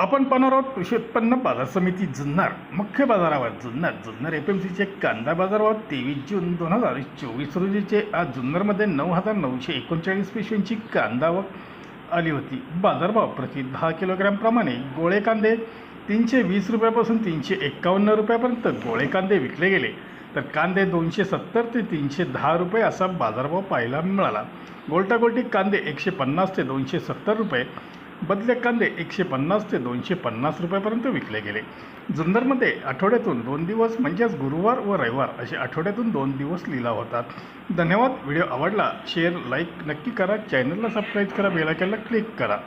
आपण पाहणार आहोत कृषी उत्पन्न बाजार समिती जुन्नर. मुख्य बाजारावर जुन्नर. जुन्नर एफ एम सीचे कांदा बाजारावर तेवीस जून दोन हजार चोवीस रोजीचे. आज जुन्नरमध्ये नऊ हजार नऊशे एकोणचाळीस पिशव्यांची कांदा व आली होती. बाजारभाव प्रति दहा किलोग्रॅमप्रमाणे गोळे कांदे तीनशे वीस रुपयापासून तीनशे एक्कावन्न रुपयापर्यंत गोळे कांदे विकले गेले. तर कांदे दोनशे सत्तर ते तीनशे दहा रुपये असा बाजारभाव पाहायला मिळाला. गोलटागोलटी कांदे एकशे पन्नास ते दोनशे सत्तर रुपये बदले कांदे एकशे पन्नास ते दोनशे पन्नास रुपयापर्यंत विकले गेले. जुन्नरमध्ये आठवड्यातून दोन दिवस म्हणजेच गुरुवार व रविवार असे आठवड्यातून दोन दिवस लिलाव होतात धन्यवाद. व्हिडिओ आवडला शेअर लाईक नक्की करा. चॅनलला सबस्क्राईब करा बेलायकनला क्लिक करा.